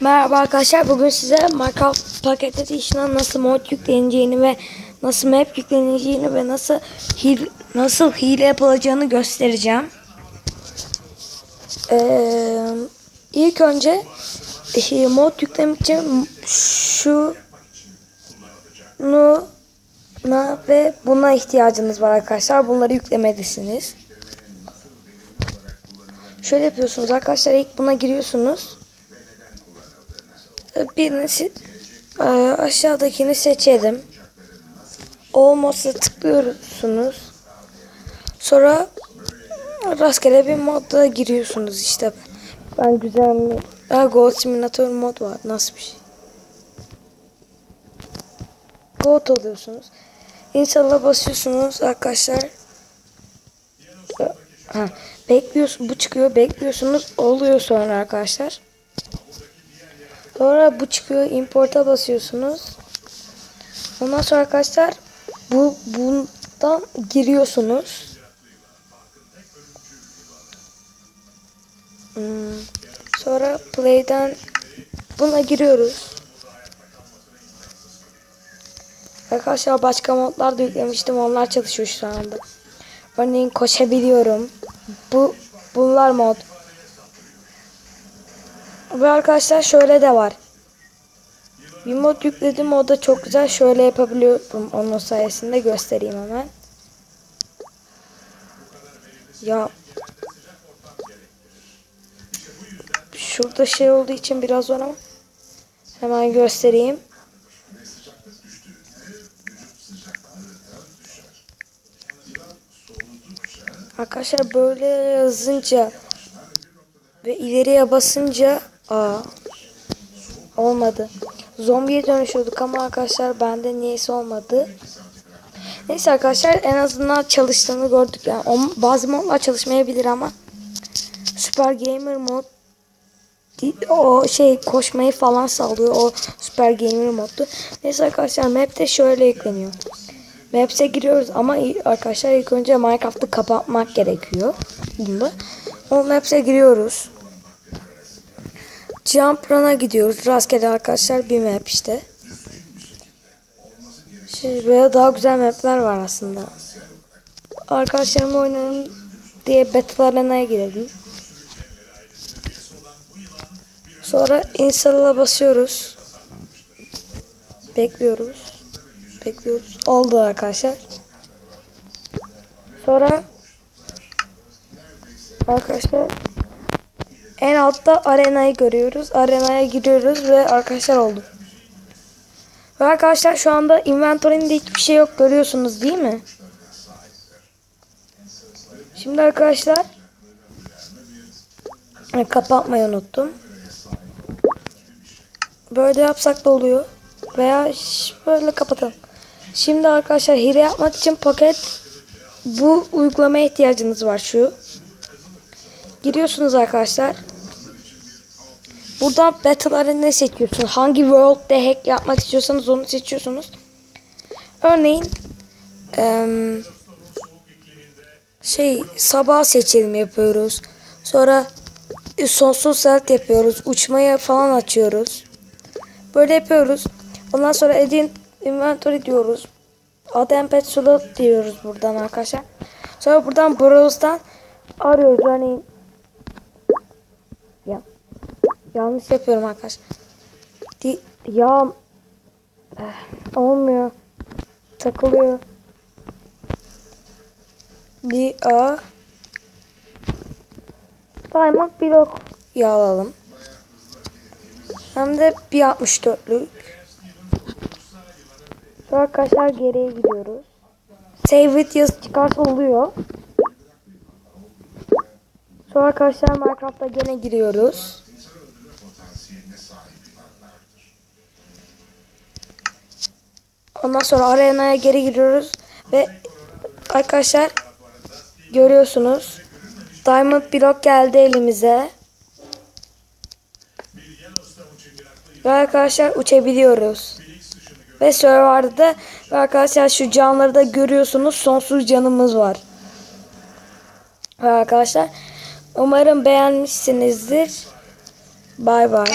Merhaba arkadaşlar. Bugün size Minecraft Paket Edition'a nasıl mod yükleneceğini ve nasıl map yükleneceğini ve nasıl hile, nasıl hile yapılacağını göstereceğim. Ee, ilk önce e, mod yüklemek için şu ve buna ihtiyacınız var arkadaşlar. Bunları yüklemelisiniz. Şöyle yapıyorsunuz arkadaşlar. İlk buna giriyorsunuz. Birini e, aşağıdakini seçelim. Olmazsa tıklıyorsunuz. Sonra rastgele bir modda giriyorsunuz işte. Ben güzel mi? Ha, Goat Simulator mod var. Nasıl bir şey? Goat oluyorsunuz. İnşallah basıyorsunuz arkadaşlar. Ha, bekliyorsun bu çıkıyor bekliyorsunuz oluyor sonra arkadaşlar. Sonra bu çıkıyor import'a basıyorsunuz. Ondan sonra arkadaşlar bu bundan giriyorsunuz. Hmm, Sonra play'den buna giriyoruz. Arkadaşlar başka modlar da yüklemiştim. Onlar çalışıyor şu anda. Örneğin koşabiliyorum. Bu bunlar mod. Ve arkadaşlar şöyle de var. Bir mod yükledim o da çok güzel. Şöyle yapabiliyorum onun sayesinde göstereyim hemen. Ya şurada şey olduğu için biraz ama hemen göstereyim. Arkadaşlar böyle yazınca ve ileriye basınca aa olmadı. Zombiye dönüşüyorduk ama arkadaşlar bende niyeyse olmadı. Neyse arkadaşlar en azından çalıştığını gördük. Yani o, bazı modlar çalışmayabilir ama Super Gamer mod o şey koşmayı falan sağlıyor. O Super Gamer moddu. Neyse arkadaşlar map de şöyle yükleniyor. Maps'e giriyoruz ama arkadaşlar ilk önce Minecraft'ı kapatmak gerekiyor. Bunda. O Maps'e giriyoruz. Jump Run'a gidiyoruz. Rastgele arkadaşlar bir map işte. Şey, böyle daha güzel mapler var aslında. Arkadaşlarımla oynayalım diye Battle Arena'ya girelim. Sonra install'a basıyoruz. Bekliyoruz. Bekliyoruz. Oldu arkadaşlar. Sonra arkadaşlar en altta arenayı görüyoruz. Arenaya giriyoruz ve arkadaşlar oldu. Ve arkadaşlar şu anda inventory'inde hiçbir şey yok görüyorsunuz değil mi? Şimdi arkadaşlar e, kapatmayı unuttum. Böyle yapsak da oluyor. Veya böyle kapatalım. Şimdi arkadaşlar hile yapmak için paket bu uygulamaya ihtiyacınız var şu. Giriyorsunuz arkadaşlar. Buradan Battle Arena seçiyorsunuz. Hangi world'de hack yapmak istiyorsanız onu seçiyorsunuz. Örneğin şey sabah seçelim yapıyoruz. Sonra sonsuz set yapıyoruz. Uçmaya falan açıyoruz. Böyle yapıyoruz. Ondan sonra edit inventory diyoruz. Add pet slot diyoruz buradan arkadaşlar. Sonra buradan browse'dan arıyoruz. Örneğin ya yanlış yapıyorum arkadaşlar. Di, ya eh, olmuyor. Takılıyor. Di a Diamond blok ya alalım. Hem de bir 64'lük. Sonra arkadaşlar geriye gidiyoruz. Save it yazı çıkarsa oluyor. Sonra arkadaşlar Minecraft'a gene giriyoruz. Ondan sonra arenaya geri giriyoruz ve arkadaşlar görüyorsunuz Diamond blok geldi elimize. Ve arkadaşlar uçabiliyoruz. Ve serverda ve arkadaşlar şu canları da görüyorsunuz. Sonsuz canımız var. Ve arkadaşlar umarım beğenmişsinizdir. Bay bay.